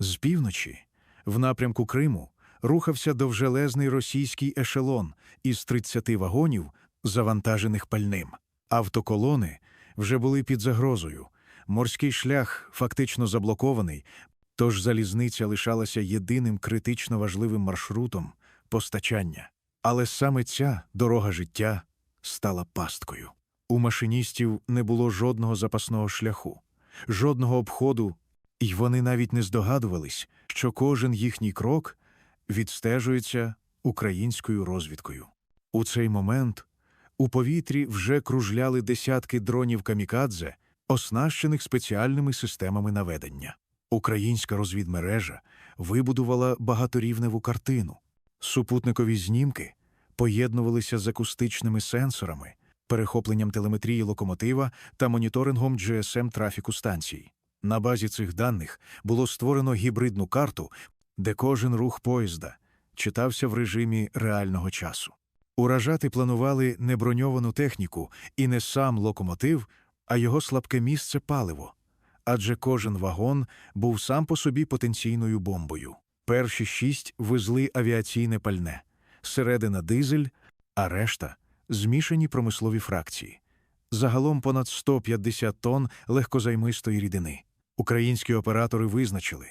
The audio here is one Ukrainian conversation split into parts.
З півночі, в напрямку Криму, рухався довжелезний російський ешелон із 30 вагонів, завантажених пальним. Автоколони вже були під загрозою. Морський шлях фактично заблокований, тож залізниця лишалася єдиним критично важливим маршрутом постачання. Але саме ця дорога життя стала пасткою. У машиністів не було жодного запасного шляху, жодного обходу, і вони навіть не здогадувались, що кожен їхній крок відстежується українською розвідкою. У цей момент у повітрі вже кружляли десятки дронів камікадзе, оснащених спеціальними системами наведення. Українська розвідмережа вибудувала багаторівневу картину. Супутникові знімки поєднувалися з акустичними сенсорами, перехопленням телеметрії локомотива та моніторингом GSM трафіку станцій. На базі цих даних було створено гібридну карту, де кожен рух поїзда читався в режимі реального часу. Уражати планували не броньовану техніку і не сам локомотив, а його слабке місце паливо, адже кожен вагон був сам по собі потенційною бомбою. Перші шість везли авіаційне пальне, середина дизель, а решта змішані промислові фракції. Загалом понад 150 тонн легкозаймистої рідини. Українські оператори визначили,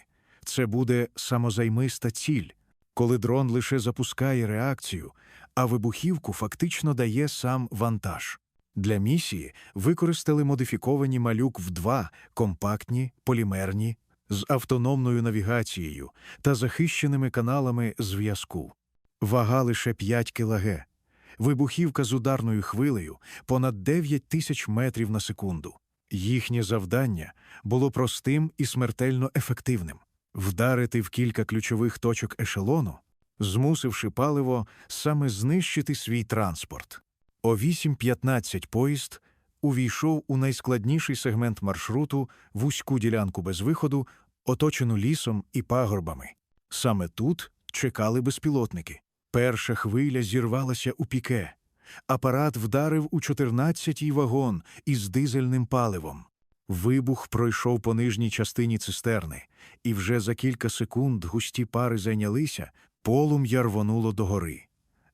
це буде самозаймиста ціль, коли дрон лише запускає реакцію, а вибухівку фактично дає сам вантаж. Для місії використали модифіковані малюк в 2 компактні, полімерні, з автономною навігацією та захищеними каналами зв'язку. Вага лише 5 кг. Вибухівка з ударною хвилею понад 9 тисяч метрів на секунду. Їхнє завдання було простим і смертельно ефективним вдарити в кілька ключових точок ешелону, змусивши паливо саме знищити свій транспорт. О 8.15 поїзд увійшов у найскладніший сегмент маршруту вузьку ділянку без виходу, оточену лісом і пагорбами. Саме тут чекали безпілотники. Перша хвиля зірвалася у піке. Апарат вдарив у 14-й вагон із дизельним паливом. Вибух пройшов по нижній частині цистерни, і вже за кілька секунд густі пари зайнялися, полум'я рвонуло догори.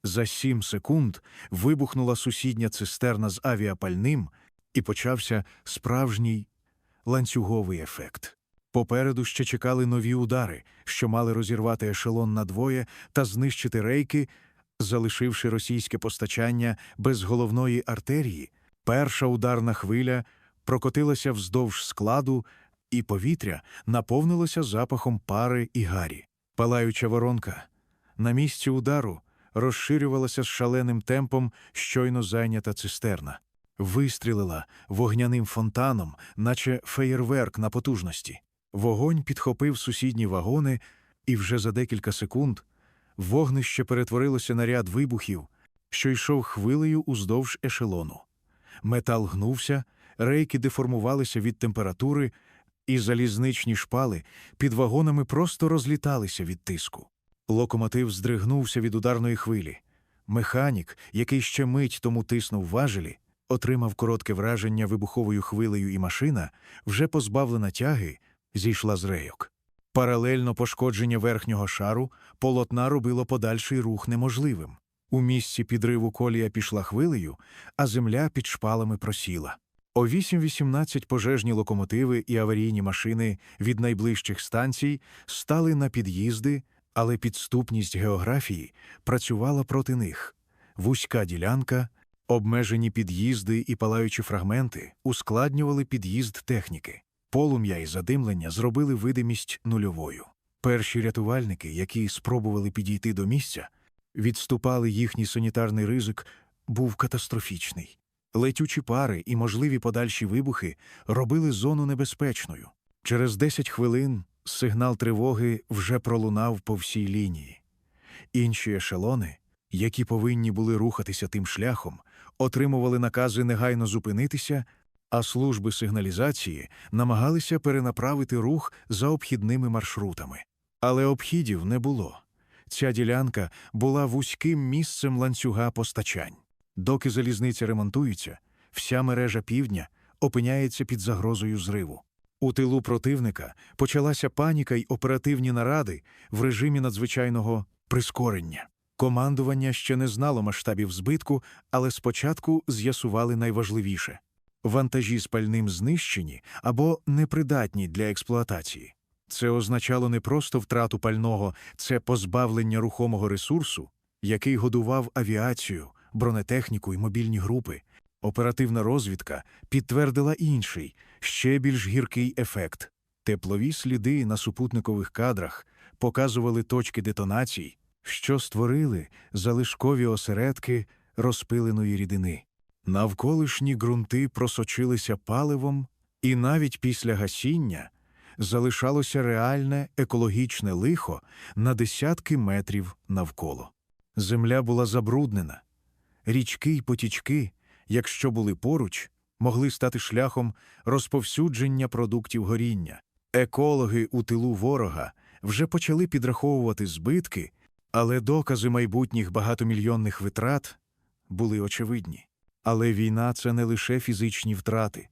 За сім секунд вибухнула сусідня цистерна з авіапальним, і почався справжній ланцюговий ефект. Попереду ще чекали нові удари, що мали розірвати ешелон надвоє та знищити рейки, залишивши російське постачання без головної артерії. Перша ударна хвиля прокотилася вздовж складу, і повітря наповнилося запахом пари і гарі. Палаюча воронка на місці удару розширювалася з шаленим темпом щойно зайнята цистерна, вистрілила вогняним фонтаном, наче феєрверк на потужності. Вогонь підхопив сусідні вагони, і вже за декілька секунд вогнище перетворилося на ряд вибухів, що йшов хвилею уздовж ешелону. Метал гнувся, рейки деформувалися від температури, і залізничні шпали під вагонами просто розліталися від тиску. Локомотив здригнувся від ударної хвилі. Механік, який ще мить тому тиснув важелі, отримав коротке враження вибуховою хвилею, і машина, вже позбавлена тяги, зійшла з рейок. Паралельно пошкодження верхнього шару полотна робило подальший рух неможливим. У місці підриву колія пішла хвилею, а земля під шпалами просіла. О 8.18 пожежні локомотиви і аварійні машини від найближчих станцій стали на під'їзди, але підступність географії працювала проти них. Вузька ділянка, обмежені під'їзди і палаючі фрагменти ускладнювали під'їзд техніки. Полум'я і задимлення зробили видимість нульовою. Перші рятувальники, які спробували підійти до місця, відступали їхній санітарний ризик, був катастрофічний. Летючі пари і можливі подальші вибухи робили зону небезпечною. Через 10 хвилин сигнал тривоги вже пролунав по всій лінії. Інші ешелони, які повинні були рухатися тим шляхом, отримували накази негайно зупинитися, а служби сигналізації намагалися перенаправити рух за обхідними маршрутами. Але обхідів не було. Ця ділянка була вузьким місцем ланцюга постачань. Доки залізниця ремонтується, вся мережа півдня опиняється під загрозою зриву. У тилу противника почалася паніка й оперативні наради в режимі надзвичайного прискорення. Командування ще не знало масштабів збитку, але спочатку з'ясували найважливіше вантажі з пальним знищені або непридатні для експлуатації. Це означало не просто втрату пального, це позбавлення рухомого ресурсу, який годував авіацію, бронетехніку і мобільні групи. Оперативна розвідка підтвердила інший, ще більш гіркий ефект. Теплові сліди на супутникових кадрах показували точки детонацій, що створили залишкові осередки розпиленої рідини. Навколишні ґрунти просочилися паливом, і навіть після гасіння залишалося реальне екологічне лихо на десятки метрів навколо. Земля була забруднена. Річки й потічки, якщо були поруч, могли стати шляхом розповсюдження продуктів горіння. Екологи у тилу ворога вже почали підраховувати збитки, але докази майбутніх багатомільйонних витрат були очевидні. Але війна це не лише фізичні втрати.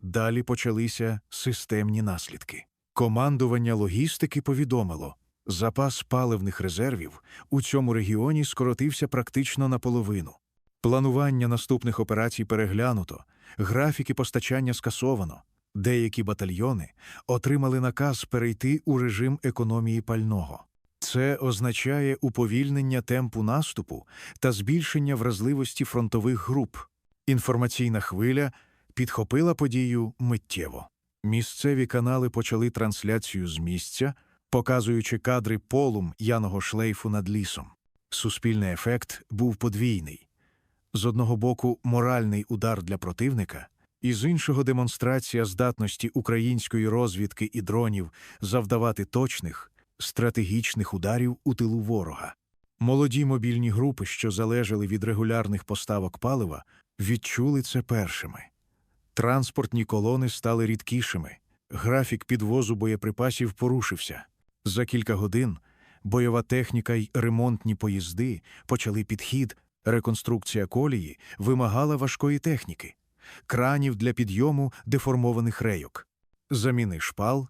Далі почалися системні наслідки. Командування логістики повідомило, запас паливних резервів у цьому регіоні скоротився практично наполовину. Планування наступних операцій переглянуто, графіки постачання скасовано. Деякі батальйони отримали наказ перейти у режим економії пального. Це означає уповільнення темпу наступу та збільшення вразливості фронтових груп. Інформаційна хвиля підхопила подію миттєво. Місцеві канали почали трансляцію з місця, показуючи кадри полум яного шлейфу над лісом. Суспільний ефект був подвійний. З одного боку, моральний удар для противника, і з іншого демонстрація здатності української розвідки і дронів завдавати точних, стратегічних ударів у тилу ворога. Молоді мобільні групи, що залежали від регулярних поставок палива, відчули це першими. Транспортні колони стали рідкішими, графік підвозу боєприпасів порушився. За кілька годин бойова техніка й ремонтні поїзди почали підхід, реконструкція колії вимагала важкої техніки, кранів для підйому деформованих рейок, заміни шпал,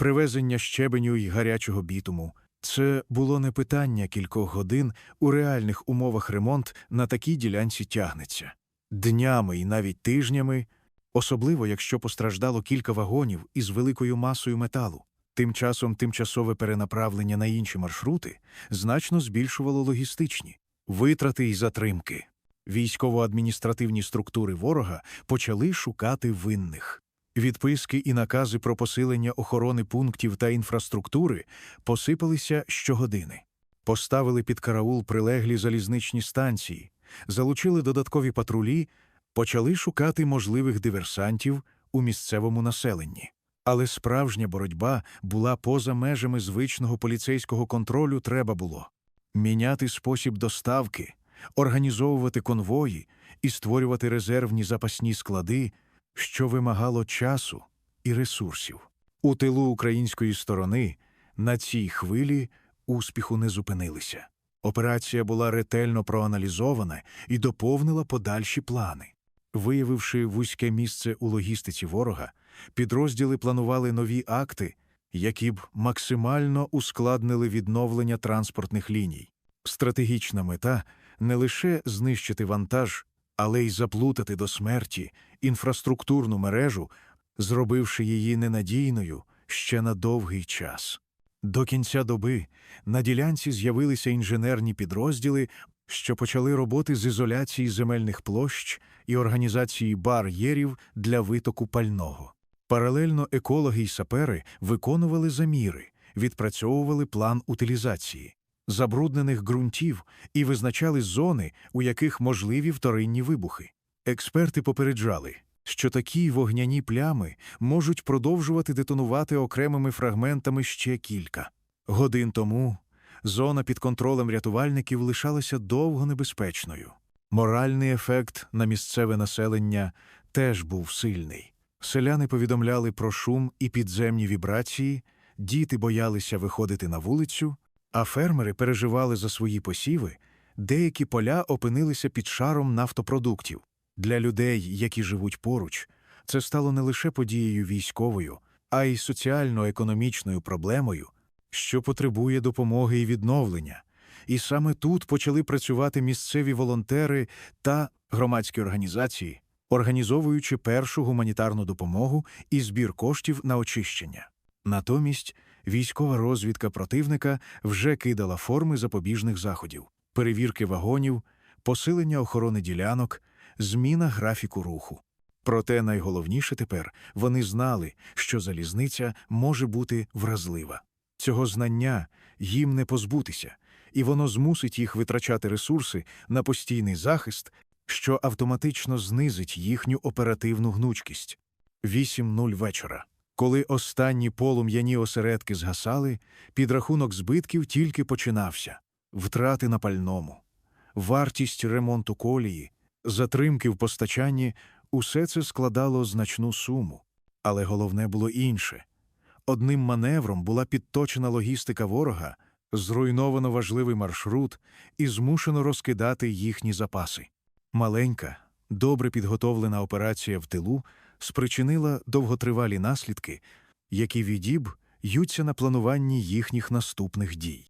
привезення щебеню й гарячого бітуму. Це було не питання кількох годин, у реальних умовах ремонт на такій ділянці тягнеться. Днями і навіть тижнями, особливо якщо постраждало кілька вагонів із великою масою металу. Тим часом тимчасове перенаправлення на інші маршрути значно збільшувало логістичні витрати й затримки. Військово-адміністративні структури ворога почали шукати винних. Відписки і накази про посилення охорони пунктів та інфраструктури посипалися щогодини. Поставили під караул прилеглі залізничні станції, залучили додаткові патрулі, почали шукати можливих диверсантів у місцевому населенні. Але справжня боротьба була поза межами звичного поліцейського контролю треба було міняти спосіб доставки, організовувати конвої і створювати резервні запасні склади, що вимагало часу і ресурсів. У тилу української сторони на цій хвилі успіху не зупинилися. Операція була ретельно проаналізована і доповнила подальші плани. Виявивши вузьке місце у логістиці ворога, підрозділи планували нові акти, які б максимально ускладнили відновлення транспортних ліній. Стратегічна мета не лише знищити вантаж, але й заплутати до смерті інфраструктурну мережу, зробивши її ненадійною ще на довгий час. До кінця доби на ділянці з'явилися інженерні підрозділи, що почали роботи з ізоляції земельних площ і організації бар'єрів для витоку пального. Паралельно екологи й сапери виконували заміри, відпрацьовували план утилізації забруднених ґрунтів і визначали зони, у яких можливі вторинні вибухи. Експерти попереджали, що такі вогняні плями можуть продовжувати детонувати окремими фрагментами ще кілька. Годин тому зона під контролем рятувальників лишалася довго небезпечною. Моральний ефект на місцеве населення теж був сильний. Селяни повідомляли про шум і підземні вібрації, діти боялися виходити на вулицю, а фермери переживали за свої посіви, деякі поля опинилися під шаром нафтопродуктів. Для людей, які живуть поруч, це стало не лише подією військовою, а й соціально-економічною проблемою, що потребує допомоги і відновлення. І саме тут почали працювати місцеві волонтери та громадські організації, організовуючи першу гуманітарну допомогу і збір коштів на очищення. Натомість військова розвідка противника вже кидала форми запобіжних заходів, перевірки вагонів, посилення охорони ділянок, зміна графіку руху. Проте найголовніше тепер вони знали, що залізниця може бути вразлива. Цього знання їм не позбутися, і воно змусить їх витрачати ресурси на постійний захист, що автоматично знизить їхню оперативну гнучкість. 8.0 вечора. Коли останні полум'яні осередки згасали, підрахунок збитків тільки починався втрати на пальному, вартість ремонту колії, затримки в постачанні усе це складало значну суму. Але головне було інше одним маневром була підточена логістика ворога, зруйновано важливий маршрут і змушено розкидати їхні запаси. Маленька, добре підготовлена операція в тилу спричинила довготривалі наслідки, які відіб ються на плануванні їхніх наступних дій.